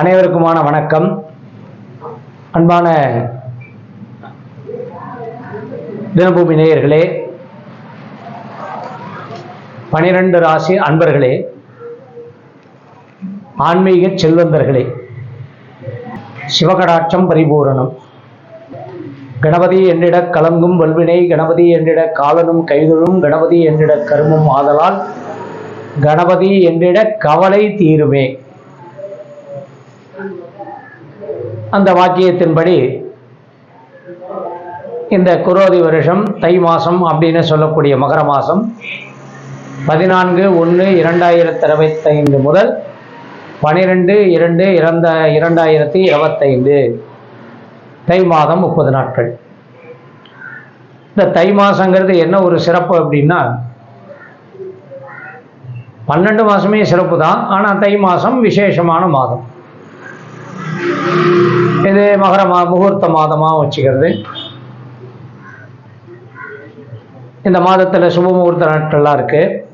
அனைவருக்குமான வணக்கம். அன்பான தினபூமி நேயர்களே பனிரெண்டு ராசி அன்பர்களே ஆன்மீக செல்வந்தர்களே சிவகடாட்சம் பரிபூரணம். கணபதி என்றிட கலங்கும் வல்வினை கணபதி என்றிட காலனும் கைதொழும் கணபதி என்றிட கருமும் ஆதலால் கணபதி என்றிட கவலை தீருமே. அந்த வாக்கியத்தின்படி இந்த குரோதி வருஷம் தை மாதம் அப்படின்னு சொல்லக்கூடிய மகர மாதம் பதினான்கு ஒன்று இரண்டாயிரத்தி இருபத்தைந்து முதல் பனிரெண்டு இரண்டு இறந்த இரண்டாயிரத்தி இருபத்தைந்து. தை மாதம் முப்பது நாட்கள். இந்த தை மாதங்கிறது என்ன ஒரு சிறப்பு அப்படின்னா பன்னெண்டு மாதமே சிறப்பு தான் ஆனால் தை மாதம் விசேஷமான மாதம். இது மகர மா முகூர்த்த மாதமாக வச்சுக்கிறது. இந்த மாதத்தில் சுப முகூர்த்த நாட்கள்லாம் இருக்குது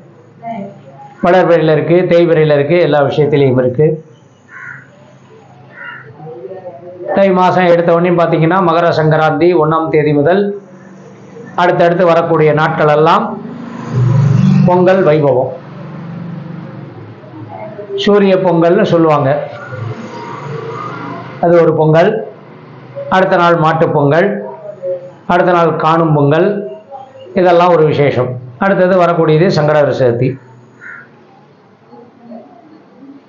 வளர்பிறையில் இருக்குது தேய்பிறையில் இருக்குது எல்லா விஷயத்துலேயும் இருக்குது தை மாதம் எடுத்த உடனே பார்த்தீங்கன்னா மகர சங்கராந்தி ஒன்றாம் தேதி முதல் அடுத்தடுத்து வரக்கூடிய நாட்கள் எல்லாம் பொங்கல் வைபவம். சூரிய பொங்கல்னு சொல்லுவாங்க. அது ஒரு பொங்கல். அடுத்த நாள் மாட்டுப் பொங்கல். அடுத்த நாள் காணும் பொங்கல். இதெல்லாம் ஒரு விசேஷம். அடுத்தது வரக்கூடியது சங்கடகர சதுர்த்தி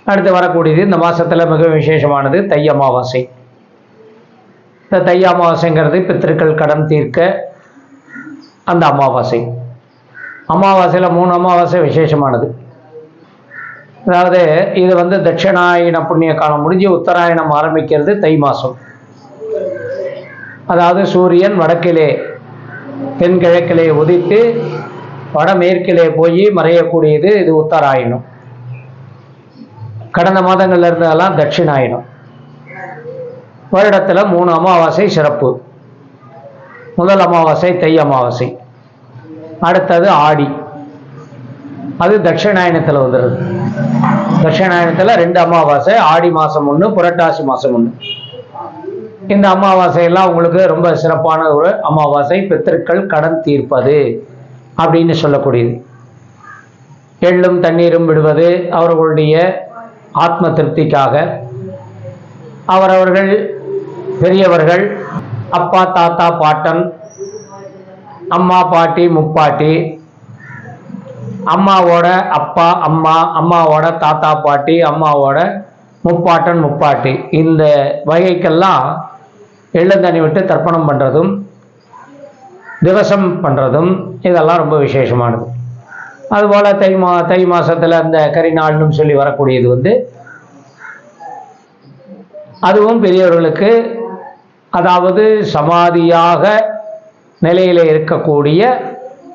அடுத்து வரக்கூடியது இந்த மாதத்தில் மிக விசேஷமானது தை அமாவாசை. இந்த தை அமாவாசைங்கிறது பித்திருக்கள் கடன் தீர்க்க அந்த அமாவாசை. அமாவாசையில் மூணு அமாவாசை விசேஷமானது. அதாவது இது வந்து தட்சிணாயன புண்ணிய காலம் முடிஞ்சு உத்தராயணம் ஆரம்பிக்கிறது தை மாதம் அதாவது சூரியன் வடக்கிலே தென்கிழக்கிலே உதித்து வடமேற்கிலே போய் மறையக்கூடியது இது உத்தராயணம். கடந்த மாதங்கள்ல இருந்ததெல்லாம் தட்சிணாயனம் வருடத்தில் மூணு அமாவாசை சிறப்பு. முதல் அமாவாசை தை அமாவாசை. அடுத்தது ஆடி. அது தட்சிணாயனத்தில் வந்துடுது தட்சிணாயனத்தில் ரெண்டு அமாவாசை ஆடி மாதம் ஒன்று புரட்டாசி மாதம் ஒன்று இந்த அமாவாசையெல்லாம் உங்களுக்கு ரொம்ப சிறப்பான ஒரு அமாவாசை பித்திருக்கள் கடன் தீர்ப்பது அப்படின்னு சொல்லக்கூடியது. எள்ளும் தண்ணீரும் விடுவது அவர்களுடைய ஆத்ம திருப்திக்காக. அவரவர்கள் பெரியவர்கள் அப்பா தாத்தா பாட்டன் அம்மா பாட்டி முப்பாட்டி அம்மாவோட அப்பா அம்மா அம்மாவோட தாத்தா பாட்டி அம்மாவோட முப்பாட்டன் முப்பாட்டி. இந்த வகைக்கெல்லாம் எள்ளந்தண்ணி விட்டு தர்ப்பணம் பண்ணுறதும் திவசம் பண்ணுறதும் இதெல்லாம் ரொம்ப விசேஷமானது. அதுபோல் தை மா தை மாதத்தில் அந்த கரிநாள்னு சொல்லி வரக்கூடியது வந்து அதுவும் பெரியவர்களுக்கு அதாவது சமாதியாக நிலையில் இருக்கக்கூடிய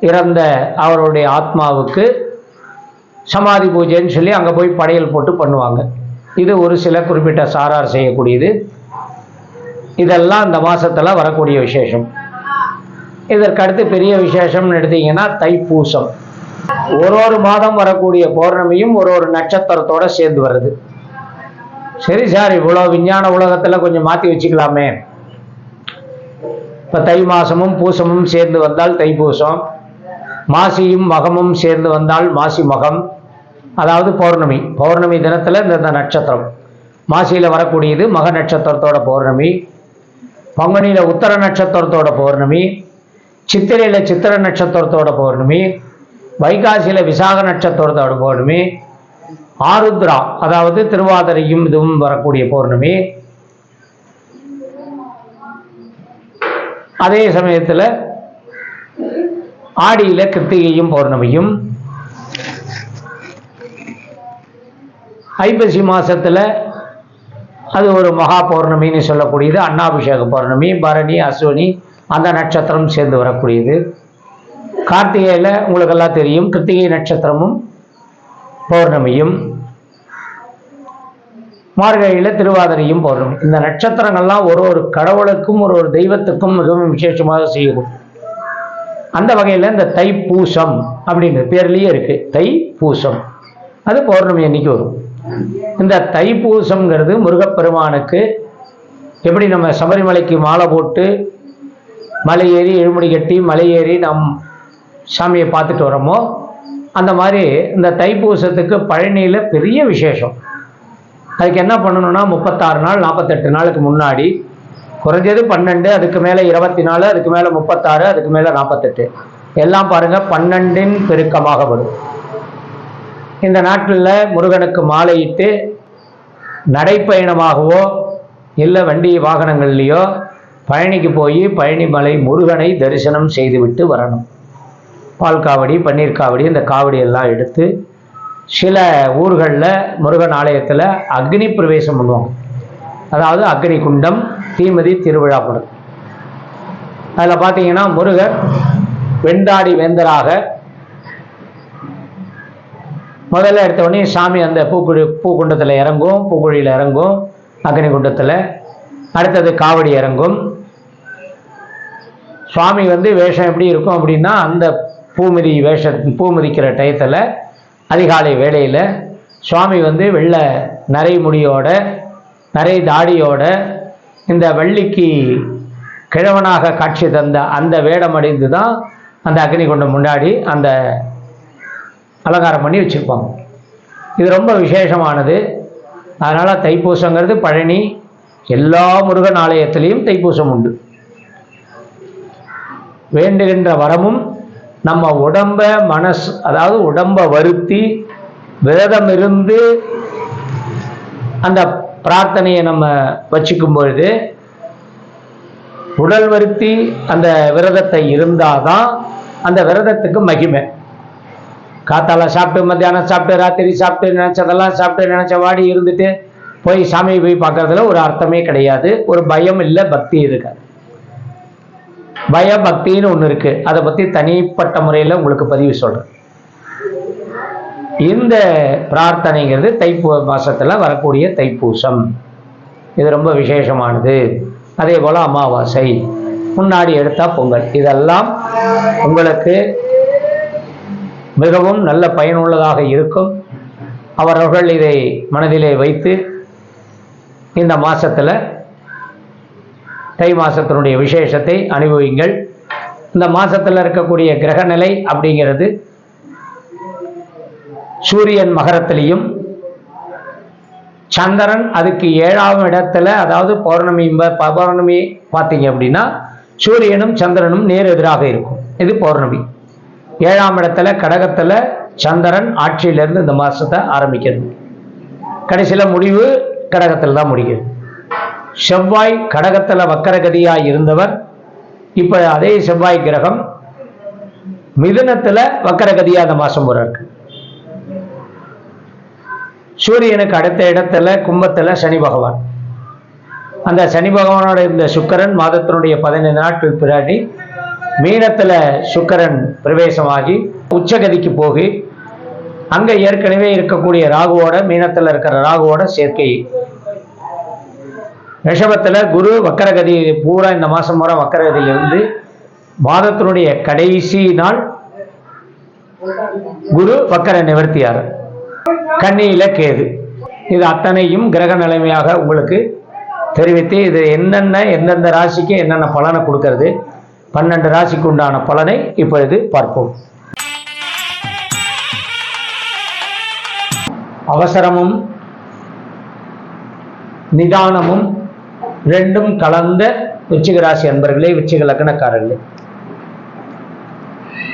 இறந்த அவருடைய ஆத்மாவுக்கு சமாதி பூஜைன்னு சொல்லி அங்கே போய் படையல் போட்டு பண்ணுவாங்க. இது ஒரு சில குறிப்பிட்ட சாரார் செய்யக்கூடியது. இதெல்லாம் இந்த மாதத்தில் வரக்கூடிய விசேஷம். இதற்கடுத்து பெரிய விசேஷம்னு எடுத்தீங்கன்னா தைப்பூசம். ஒரு ஒரு மாதம் வரக்கூடிய பௌர்ணமியும் ஒரு ஒரு நட்சத்திரத்தோட சேர்ந்து வருது. சரி சார் இவ்வளோ விஞ்ஞான உலகத்தில் கொஞ்சம் மாற்றி வச்சுக்கலாமே. இப்போ தை மாதமும் பூசமும் சேர்ந்து வந்தால் தைப்பூசம். மாசியும் மகமும் சேர்ந்து வந்தால் மாசி மகம் அதாவது பௌர்ணமி. பௌர்ணமி தினத்தில் இந்த இந்த நட்சத்திரம். மாசியில் வரக்கூடியது மக நட்சத்திரத்தோட பௌர்ணமி பங்குனியில் உத்தர நட்சத்திரத்தோட பௌர்ணமி சித்திரையில் சித்திர நட்சத்திரத்தோட பௌர்ணமி வைகாசியில் விசாக நட்சத்திரத்தோட பௌர்ணமி ஆருத்ரா அதாவது திருவாதிரையும் இதுவும் வரக்கூடிய பௌர்ணமி. அதே சமயத்தில் ஆடியில் கிருத்திகையும் பௌர்ணமியும். ஐப்பசி மாதத்தில் அது ஒரு மகா பௌர்ணமின்னு சொல்லக்கூடியது. அன்னாபிஷேக பௌர்ணமி பரணி அஸ்வினி அந்த நட்சத்திரம் சேர்ந்து வரக்கூடியது. கார்த்திகையில் உங்களுக்கெல்லாம் தெரியும் கிருத்திகை நட்சத்திரமும் பௌர்ணமியும். மார்கழியில் திருவாதிரையும் பௌர்ணமி. இந்த நட்சத்திரங்கள்லாம் ஒரு ஒரு கடவுளுக்கும் ஒரு ஒரு தெய்வத்துக்கும் மிகவும் விசேஷமாக செய்யும் அந்த வகையில் இந்த தைப்பூசம் அப்படின்னு பேர்லேயே இருக்கு. தை பூசம் அது பௌர்ணமி அன்னைக்கு வரும். இந்த தைப்பூசம்ங்கிறது முருகப்பெருமானுக்கு எப்படி நம்ம சபரிமலைக்கு மாலை போட்டு மலை ஏறி எழுமுடி கட்டி மலை ஏறி நம் சாமியை பார்த்துட்டு வரோமோ அந்த மாதிரி இந்த தைப்பூசத்துக்கு பழனியில் பெரிய விசேஷம். அதுக்கு என்ன பண்ணணும்னா முப்பத்தாறு நாள் நாற்பத்தெட்டு நாளுக்கு முன்னாடி குறைஞ்சது பன்னெண்டு அதுக்கு மேலே இருபத்தி நாலு அதுக்கு மேலே முப்பத்தாறு அதுக்கு மேலே நாற்பத்தெட்டு எல்லாம் பாருங்கள் பன்னெண்டின் பெருக்கமாக வரும். இந்த நாட்டில் முருகனுக்கு மாலையிட்டு நடைப்பயணமாகவோ இல்லை வண்டி வாகனங்கள்லேயோ பழனிக்கு போய் பழனிமலை முருகனை தரிசனம் செய்துவிட்டு வரணும். பால் காவடி பன்னீர் காவடி இந்த காவடி எல்லாம் எடுத்து சில ஊர்களில் முருகன் ஆலயத்தில் அக்னி பிரவேசம் பண்ணுவாங்க. அதாவது அக்னி குண்டம் தீமதி திருவிழா படம் அதில் பார்த்தீங்கன்னா முருகர் வெண்டாடி வேந்தராக முதல்ல எடுத்த உடனே சாமி அந்த பூக்குழி பூக்குண்டத்தில் இறங்கும் பூக்குழியில் இறங்கும் அக்னி குண்டத்தில். அடுத்தது காவடி இறங்கும். சுவாமி வந்து வேஷம் எப்படி இருக்கும் அப்படின்னா அந்த பூமிதி வேஷ பூமிதிக்கிற டயத்தில் அதிகாலை வேளையில் சுவாமி வந்து வெள்ளை நரை முடியோட நரை தாடியோட இந்த வள்ளிக்கு கிழவனாக காட்சி தந்த அந்த வேடம் அடைந்து தான் அந்த அக்னி குண்டம் முன்னாடி அந்த அலங்காரம் பண்ணி வச்சுருப்பாங்க. இது ரொம்ப விசேஷமானது. அதனால் தைப்பூசங்கிறது பழனி எல்லா முருகன் ஆலயத்திலையும் தைப்பூசம் உண்டு. வேண்டுகின்ற வரமும் நம்ம உடம்ப மனசு அதாவது உடம்ப வருத்தி விரதம் இருந்து அந்த பிரார்த்தனையை நம்ம வச்சுக்கும் பொழுது உடல் வருத்தி அந்த விரதத்தை இருந்தாதான் அந்த விரதத்துக்கு மகிமை. காத்தால சாப்பிட்டு மத்தியானம் சாப்பிட்டு ராத்திரி சாப்பிட்டு நினச்சதெல்லாம் சாப்பிட்டு நினச்ச வாடி இருந்துட்டு போய் சாமியை போய் பார்க்கறதுல ஒரு அர்த்தமே கிடையாது. ஒரு பயம் இல்லை பக்தி இருக்காது பய பக்தின்னு ஒன்று இருக்கு. அதை பற்றி தனிப்பட்ட முறையில் உங்களுக்கு பதிவு சொல்கிறேன் இந்த பிரார்த்தனைங்கிறது தைப்பூ மாசத்தில் வரக்கூடிய தைப்பூசம். இது ரொம்ப விசேஷமானது. அதே போல் அமாவாசை. முன்னாடி எடுத்தால் பொங்கல். இதெல்லாம் உங்களுக்கு மிகவும் நல்ல பயனுள்ளதாக இருக்கும். அவரவர்கள் இதை மனதிலே வைத்து இந்த மாசத்துல தை மாசத்தினுடைய விசேஷத்தை அனுபவிங்கள். இந்த மாசத்துல இருக்கக்கூடிய கிரகநிலை அப்படிங்கிறது சூரியன் மகரத்திலையும் சந்திரன் அதுக்கு ஏழாம் இடத்துல அதாவது பௌர்ணமி ப- பௌர்ணமி பார்த்தீங்க அப்படின்னா சூரியனும் சந்திரனும் நேர் எதிராக இருக்கும். இது பௌர்ணமி. ஏழாம் இடத்துல கடகத்துல சந்திரன் ஆட்சியிலிருந்து இந்த மாசத்தை ஆரம்பிக்கிறது. கடைசியில முடிவு கடகத்தில் தான் முடிக்கிறது செவ்வாய் கடகத்துல வக்கரகதியாய் இருந்தவர் இப்ப அதே செவ்வாய் கிரகம் மிதுனத்துல வக்கரகதியா அந்த மாசம் போகிறார் இருக்கு சூரியனுக்கு அடுத்த இடத்துல கும்பத்தில் சனி பகவான். அந்த சனி பகவானோட இந்த சுக்கரன் மாதத்தினுடைய பதினைந்து நாட்கள் பின்னாடி மீனத்தில் சுக்கரன் பிரவேசமாகி உச்சகதிக்கு போகி அங்கே ஏற்கனவே இருக்கக்கூடிய ராகுவோட மீனத்தில் இருக்கிற ராகுவோட சேர்க்கை. ரிஷபத்தில் குரு வக்கரகதி பூரா இந்த மாதம் பூரா வக்கரகதியிலிருந்து மாதத்தினுடைய கடைசி நாள் குரு வக்கர நிவர்த்தியார். கன்னியில கேது. இது அத்தனையும் கிரக நிலைமையாக உங்களுக்கு தெரிவித்து இது என்னென்ன எந்தெந்த ராசிக்கு என்னென்ன பலனை கொடுக்கிறது பன்னெண்டு ராசிக்கு உண்டான பலனை இப்பொழுது பார்ப்போம். அவசரமும் நிதானமும் ரெண்டும் கலந்த விருச்சிக ராசி அன்பர்களே விருச்சிக லக்னக்காரர்களே.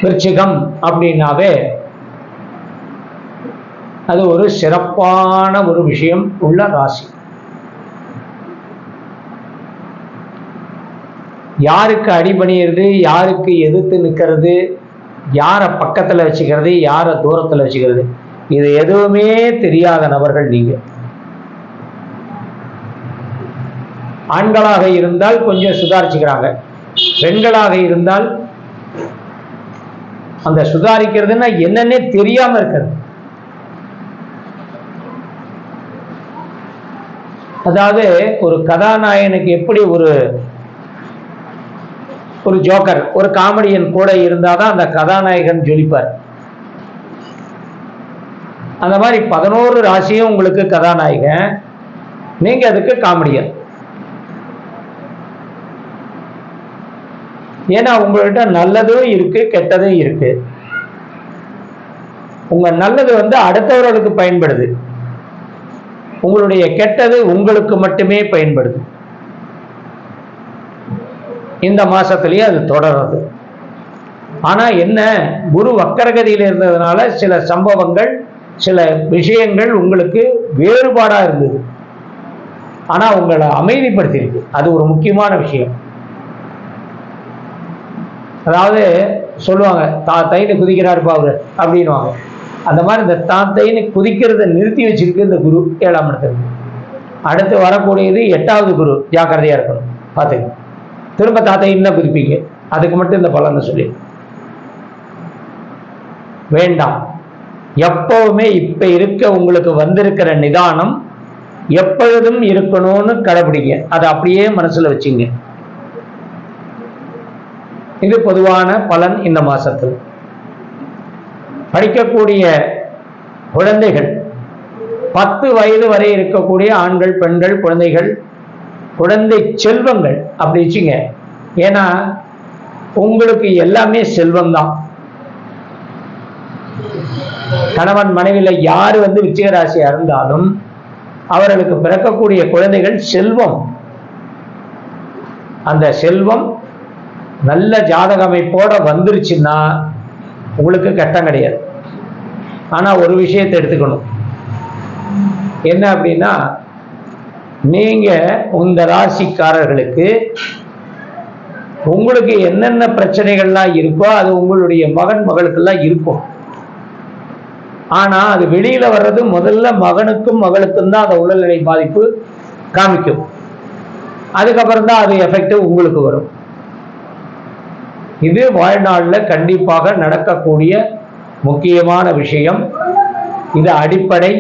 விருச்சிகம் அப்படின்னாவே அது ஒரு சிறப்பான ஒரு விஷயம் உள்ள ராசி. யாருக்கு அடிபணியிறது யாருக்கு எதிர்த்து நிற்கிறது யாரை பக்கத்தில் வச்சுக்கிறது யாரை தூரத்தில் வச்சுக்கிறது இது எதுவுமே தெரியாத நபர்கள் நீங்க. ஆண்களாக இருந்தால் கொஞ்சம் சுதாரிச்சுக்கிறாங்க. பெண்களாக இருந்தால் அந்த சுதாரிக்கிறதுன்னா என்னன்னே தெரியாம இருக்கிறது. அதாவது ஒரு கதாநாயகனுக்கு எப்படி ஒரு ஒரு ஜோக்கர் ஒரு காமெடியன் கூட இருந்தாதான் அந்த கதாநாயகன் ஜொலிப்பார். அந்த மாதிரி பதினோரு ராசியும் உங்களுக்கு கதாநாயகன் நீங்க அதுக்கு காமெடியன். ஏன்னா உங்கள்கிட்ட நல்லதும் இருக்கு கெட்டதும் இருக்கு. உங்க நல்லது வந்து அடுத்தவர்களுக்கு பயன்படுது. உங்களுடைய கெட்டது உங்களுக்கு மட்டுமே பயன்படுது. இந்த மாசத்திலேயே அது தொடர்றது. ஆனா என்ன குரு வக்கரகதியில் இருந்ததுனால சில சம்பவங்கள் சில விஷயங்கள் உங்களுக்கு வேறுபாடா இருந்தது. ஆனா உங்களை அமைதிப்படுத்தியிருக்கு. அது ஒரு முக்கியமான விஷயம். அதாவது சொல்லுவாங்க தா தைன்னு குதிக்கிறாருப்பா அவரு அப்படின்வாங்க அந்த மாதிரி இந்த தாத்தைன்னு குதிக்கிறத நிறுத்தி வச்சிருக்கு இந்த குரு ஏழாம் இடத்துல. அடுத்து வரக்கூடியது எட்டாவது குரு ஜாக்கிரதையாக இருக்கணும். பார்த்துங்க திரும்ப தாத்தை இன்னும் குதிப்பீங்க அதுக்கு மட்டும் இந்த பலனை சொல்லி. வேண்டாம். எப்பவுமே இப்ப இருக்க உங்களுக்கு வந்திருக்கிற நிதானம் எப்பொழுதும் இருக்கணும்னு கடைபிடிங்க. அதை அப்படியே மனசுல வச்சுங்க. இது பொதுவான பலன் இந்த மாசத்தில். படிக்கக்கூடிய குழந்தைகள் பத்து வயது வரை இருக்கக்கூடிய ஆண்கள் பெண்கள் குழந்தைகள் குழந்தை செல்வங்கள் அப்படி வச்சுங்க. ஏன்னா உங்களுக்கு எல்லாமே செல்வம்தான். கணவன் மனைவியில் யார் வந்து விச்சய இருந்தாலும் அவர்களுக்கு பிறக்கக்கூடிய குழந்தைகள் செல்வம். அந்த செல்வம் நல்ல ஜாதக அமைப்போட வந்துருச்சுன்னா உங்களுக்கு கட்டம் கிடையாது. ஆனால் ஒரு விஷயத்தை எடுத்துக்கணும். என்ன அப்படின்னா நீங்கள் இந்த ராசிக்காரர்களுக்கு உங்களுக்கு என்னென்ன பிரச்சனைகள்லாம் இருக்கோ அது உங்களுடைய மகன் மகளுக்கெல்லாம் இருக்கும். ஆனால் அது வெளியில் வர்றது முதல்ல மகனுக்கும் மகளுக்கும் தான் அந்த உடல்நிலை பாதிப்பு காமிக்கும். அதுக்கப்புறம் தான் அது எஃபெக்ட் உங்களுக்கு வரும். இது வாழ்நாளில் கண்டிப்பாக நடக்கக்கூடிய முக்கியமான விஷயம். இது அடிப்படை.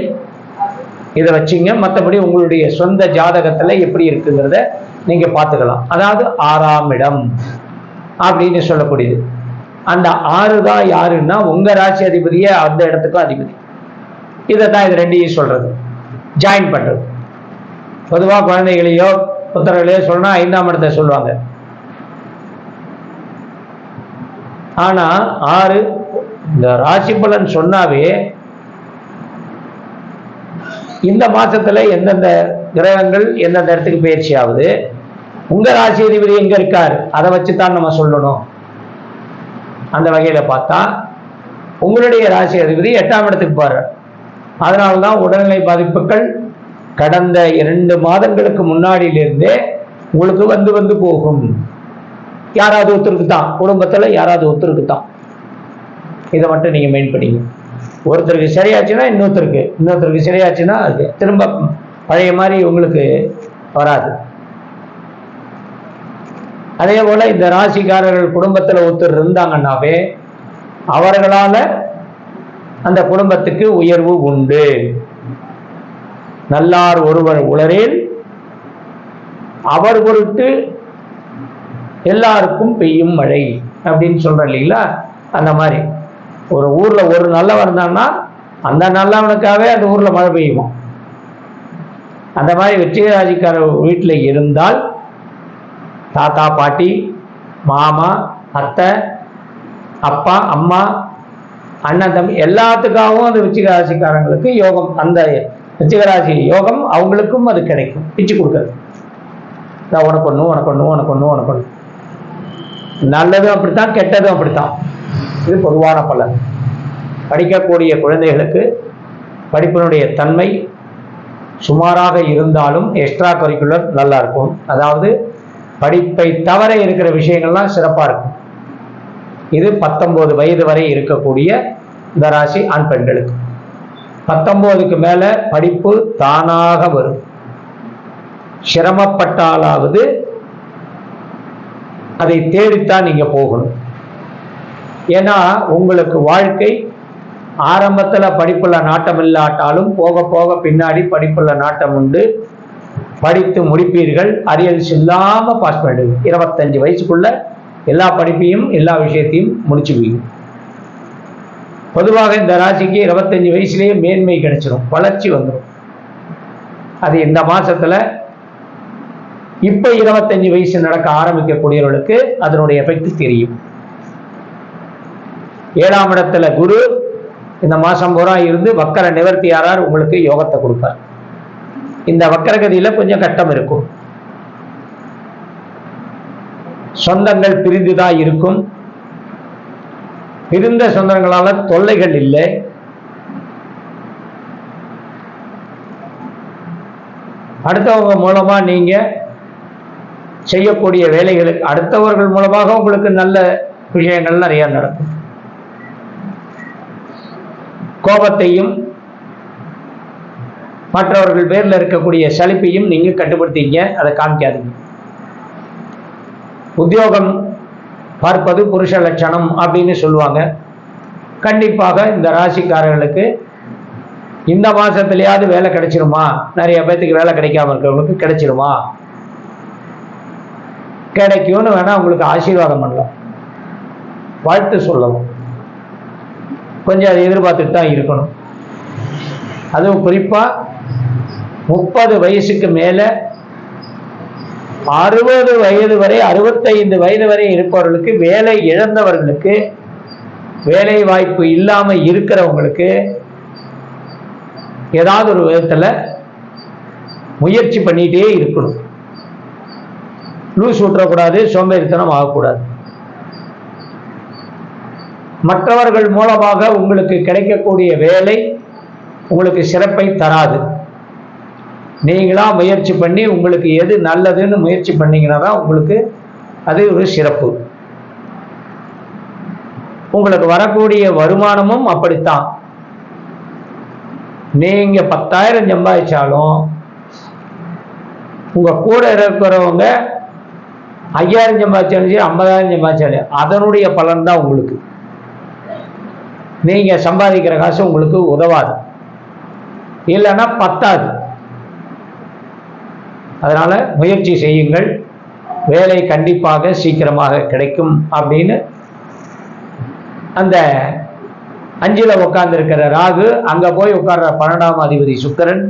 இதை வச்சிங்க மற்றபடி உங்களுடைய சொந்த ஜாதகத்தில் எப்படி இருக்குங்கிறத நீங்கள் பார்த்துக்கலாம். அதாவது ஆறாம் இடம் அப்படின்னு சொல்லக்கூடியது. அந்த ஆறு தான் யாருன்னா உங்கள் ராசி அதிபதியே அந்த இடத்துக்கும் அதிபதி. இதை தான் இது ரெண்டையும் சொல்கிறது ஜாயின் பண்ணுறது பொதுவாக குழந்தைகளையோ புத்தர்களையோ சொன்னால் ஐந்தாம் இடத்தை சொல்லுவாங்க. ஆனா ஆறு இந்த ராசி பலன் சொன்னாவே இந்த மாசத்துல எந்தெந்த கிரகங்கள் எந்தெந்த இடத்துக்கு பயிற்சி ஆகுது உங்க ராசி அதிபதி எங்க இருக்கார் அதை வச்சு தான் நம்ம சொல்லணும். அந்த வகையில பார்த்தா உங்களுடைய ராசி அதிபதி எட்டாம் இடத்துக்கு போறார். அதனால்தான் உடல்நிலை பாதிப்புகள் கடந்த இரண்டு மாதங்களுக்கு முன்னாடியிலிருந்தே உங்களுக்கு வந்து வந்து போகும். யாராவது ஒருத்தருக்கு தான் குடும்பத்துல யாராவது ஒருத்தருக்கு தான் இதை மட்டும் நீங்க மெயின் பண்ணிங்க ஒருத்தருக்கு சரியாச்சுன்னா இன்னொருத்தருக்கு. இன்னொருத்தருக்கு சரியாச்சுன்னா அது திரும்ப பழைய மாதிரி உங்களுக்கு வராது. அதே போல இந்த ராசிக்காரர்கள் குடும்பத்துல ஒருத்தர் இருந்தாங்கன்னாவே அவர்களால அந்த குடும்பத்துக்கு உயர்வு உண்டு. நல்லார் ஒருவர் உளரேல் அவர் பொருட்டு எல்லாருக்கும் பெய்யும் மழை அப்படின்னு சொல்கிறேன் இல்லைங்களா? அந்த மாதிரி. ஒரு ஊர்ல ஒரு நல்லவன் இருந்தான்னா அந்த நல்லவனுக்காகவே அந்த ஊர்ல மழை பெய்யுமா? அந்த மாதிரி வெற்றிராஜிக்கார வீட்டில் இருந்தால் தாத்தா பாட்டி மாமா அத்தை அப்பா அம்மா அண்ணன் தம்பி எல்லாத்துக்காகவும் அந்த விச்சிகராசிக்காரங்களுக்கு யோகம் அந்த விச்சிகராசி யோகம் அவங்களுக்கும் அது கிடைக்கும். பிச்சு கொடுக்குறது. உனக்கு ஒன்று உனக்கு ஒன்று உனக்கு ஒன்று உனக்கு ஒன்று நல்லதும் அப்படித்தான் கெட்டதும் அப்படித்தான். இது பொதுவான பலன் படிக்கக்கூடிய குழந்தைகளுக்கு படிப்பினுடைய தன்மை சுமாராக இருந்தாலும் எக்ஸ்ட்ரா கரிக்குலர் நல்லா இருக்கும். அதாவது படிப்பை தவிர இருக்கிற விஷயங்கள்லாம் சிறப்பாக இருக்கும். இது பத்தொம்போது வயது வரை இருக்கக்கூடிய இந்த ராசி ஆண் பெண்களுக்கு. பத்தொம்போதுக்கு மேலே படிப்பு தானாக வரும். சிரமப்பட்டாலாவது அதை தேடித்தான் நீங்கள் போகணும். ஏன்னா உங்களுக்கு வாழ்க்கை ஆரம்பத்தில் படிப்புள்ள நாட்டம் இல்லாட்டாலும் போக போக பின்னாடி படிப்புள்ள நாட்டம் உண்டு. படித்து முடிப்பீர்கள். அரியல்ஸ் இல்லாமல் பாஸ் பண்ணிடுவீங்க. இருபத்தஞ்சு வயசுக்குள்ள எல்லா படிப்பையும் எல்லா விஷயத்தையும் முடிச்சுக்குவீங்க. பொதுவாக இந்த ராசிக்கு இருபத்தஞ்சு வயசுலேயே மேன்மை கிடைச்சிடும் வளர்ச்சி வந்துடும் அது இந்த மாதத்தில் இப்ப இருபத்தஞ்சு வயசு நடக்க ஆரம்பிக்கக்கூடியவர்களுக்கு அதனுடைய எஃபெக்ட் தெரியும். ஏழாம் இடத்துல குரு இந்த மாசம் பூரா இருந்து வக்கர நிவர்த்தி யாரார் உங்களுக்கு யோகத்தை கொடுப்பார். இந்த வக்கரகதியில கொஞ்சம் கட்டம் இருக்கும். சொந்தங்கள் பிரிந்துதான் இருக்கும். பிரிந்த சொந்தங்களால தொல்லைகள் இல்லை. அடுத்தவங்க மூலமா நீங்க செய்யக்கூடிய வேலைகளுக்கு அடுத்தவர்கள் மூலமாக உங்களுக்கு நல்ல விஷயங்கள் நிறைய நடக்கும். கோபத்தையும் மற்றவர்கள் பேரில் இருக்கக்கூடிய சலிப்பையும் நீங்கள் கட்டுப்படுத்திங்க அதை காமிக்காதீங்க. உத்தியோகம் பார்ப்பது புருஷ லட்சணம் அப்படின்னு சொல்லுவாங்க. கண்டிப்பாக இந்த ராசிக்காரர்களுக்கு இந்த மாதத்துலையாவது வேலை கிடைச்சிருமா? நிறைய பேர்த்துக்கு வேலை கிடைக்காம இருக்கிறவங்களுக்கு கிடைச்சிருமா? கிடைக்கும்னு வேணா உங்களுக்கு ஆசீர்வாதம் பண்ணலாம். வாழ்த்து சொல்லவும். கொஞ்சம் அதை எதிர்பார்த்துட்டு தான் இருக்கணும். அதுவும் குறிப்பா முப்பது வயசுக்கு மேல அறுபது வயது வரை அறுபத்தைந்து வயது வரை இருப்பவர்களுக்கு வேலை இழந்தவர்களுக்கு வேலை வாய்ப்பு இல்லாமல் இருக்கிறவங்களுக்கு ஏதாவது ஒரு விதத்துல முயற்சி பண்ணிகிட்டே இருக்கணும். லூஸ் விட்டுறக்கூடாது சோம்பேறித்தனம் ஆகக்கூடாது. மற்றவர்கள் மூலமாக உங்களுக்கு கிடைக்கக்கூடிய வேலை உங்களுக்கு சிறப்பை தராது. நீங்களாக முயற்சி பண்ணி உங்களுக்கு எது நல்லதுன்னு முயற்சி பண்ணீங்கன்னா தான் உங்களுக்கு அது ஒரு சிறப்பு. உங்களுக்கு வரக்கூடிய வருமானமும் அப்படித்தான். நீங்கள் பத்தாயிரம் சம்பாதிச்சாலும் உங்கள் கூட இருக்கிறவங்க ஐயாயிரம் சம்பாதிச்சாலும் சரி ஐம்பதாயிரம் சம்பாதிச்சாலும் அதனுடைய பலன் தான் உங்களுக்கு. நீங்க சம்பாதிக்கிற காசு உங்களுக்கு உதவாது. இல்லைன்னா பத்தாது. அதனால முயற்சி செய்யுங்கள். வேலை கண்டிப்பாக சீக்கிரமாக கிடைக்கும் அப்படின்னு அந்த அஞ்சில் உட்கார்ந்துருக்கிற ராகு அங்கே போய் உட்கார்ற பன்னெண்டாம் அதிபதி சுக்கரன்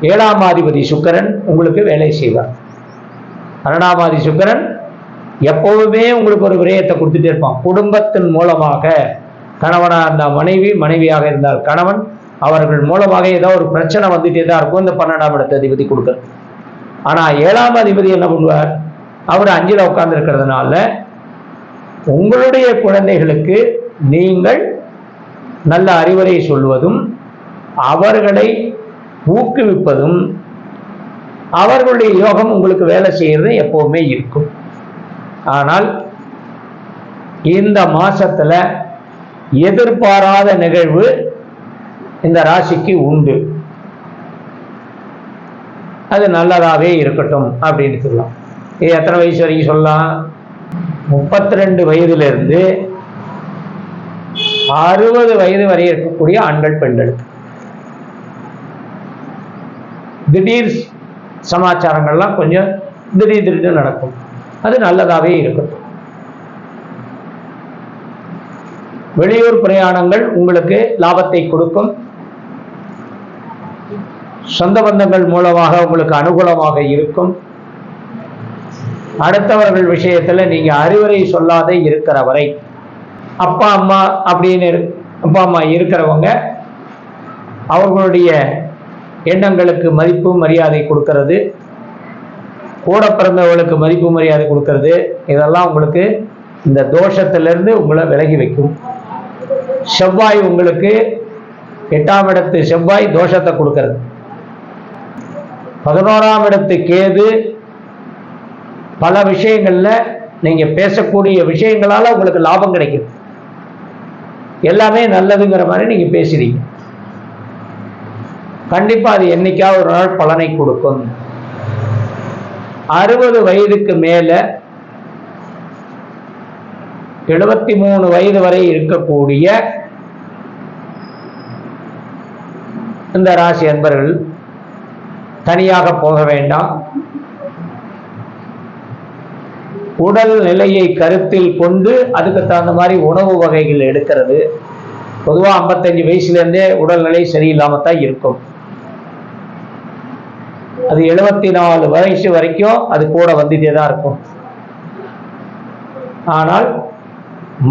ஏழாம் அதிபதி சுக்கரன் உங்களுக்கு வேலை செய்வார். பன்னெண்டாமாதி சுக்கரன் எப்போதுமே உங்களுக்கு ஒரு விரயத்தை கொடுத்துட்டே இருப்பான். குடும்பத்தின் மூலமாக கணவனாக இருந்தால் மனைவி மனைவியாக இருந்தால் கணவன் அவர்கள் மூலமாக ஏதோ ஒரு பிரச்சனை வந்துட்டே தான் இருக்கும். இந்த பன்னெண்டாம் இடத்த அதிபதி கொடுக்குறது ஆனால் ஏழாம் அதிபதி என்ன பண்ணுவார்? அவர் அஞ்சில் உட்கார்ந்துருக்கிறதுனால உங்களுடைய குழந்தைகளுக்கு நீங்கள் நல்ல அறிவுரை சொல்வதும் அவர்களை ஊக்குவிப்பதும் அவர்களுடைய யோகம் உங்களுக்கு வேலை செய்யறது எப்பவுமே இருக்கும். ஆனால் இந்த மாசத்துல எதிர்பாராத நிகழ்வு இந்த ராசிக்கு உண்டு. அது நல்லதாகவே இருக்கட்டும் அப்படின்னு சொல்லலாம். இது எத்தனை வயசு வரைக்கும் சொல்லலாம்? முப்பத்தி ரெண்டு வயதிலிருந்து அறுபது வயது வரை இருக்கக்கூடிய ஆண்கள் பெண்களுக்கு திடீர் சமாச்சாரங்கள்லாம் கொஞ்சம் திடீர் திடீர்னு நடக்கும். அது நல்லதாகவே இருக்கட்டும் வெளியூர் பிரயாணங்கள் உங்களுக்கு லாபத்தை கொடுக்கும். சொந்த பந்தங்கள் மூலமாக உங்களுக்கு அனுகூலமாக இருக்கும். அடுத்தவர்கள் விஷயத்துல நீங்க அறிவுரை சொல்லாத இருக்கிற வரை அப்பா அம்மா அப்படின்னு அப்பா அம்மா இருக்கிறவங்க அவர்களுடைய எண்ணங்களுக்கு மதிப்பு மரியாதை கொடுக்கறது. கூட பிறந்தவர்களுக்கு மதிப்பு மரியாதை கொடுக்கறது. இதெல்லாம் உங்களுக்கு இந்த தோஷத்திலிருந்து உங்களை விலகி வைக்கும். செவ்வாய் உங்களுக்கு எட்டாம் இடத்து செவ்வாய் தோஷத்தை கொடுக்கறது. பதினோராம் இடத்து கேது பல விஷயங்கள்ல நீங்க பேசக்கூடிய விஷயங்களால உங்களுக்கு லாபம் கிடைக்குது எல்லாமே நல்லதுங்கிற மாதிரி நீங்க பேசுறீங்க. கண்டிப்பா அது என்னைக்காவது ஒரு நாள் பலனை கொடுக்கும். அறுபது வயதுக்கு மேல எழுபத்தி மூணு வயது வரை இருக்கக்கூடிய இந்த ராசி அன்பர்கள் தனியாக போக வேண்டாம். உடல் நிலையை கருத்தில் கொண்டு அதுக்கு தகுந்த மாதிரி உணவு வகைகள் எடுக்கிறது. பொதுவாக ஐம்பத்தஞ்சு வயசுலேருந்தே உடல்நிலை சரியில்லாமல் தான் இருக்கும். அது எழுபத்தி நாலு வயசு வரைக்கும் அது கூட வந்துட்டே தான் இருக்கும். ஆனால்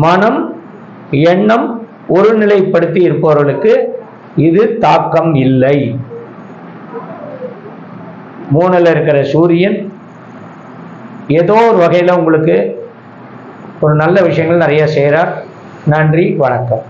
மனம் எண்ணம் ஒருநிலைப்படுத்தி இருப்பவர்களுக்கு இது தாக்கம் இல்லை. மூணில் இருக்கிற சூரியன் ஏதோ ஒரு வகையில் உங்களுக்கு ஒரு நல்ல விஷயங்கள் நிறைய செய்கிறார் நன்றி வணக்கம்.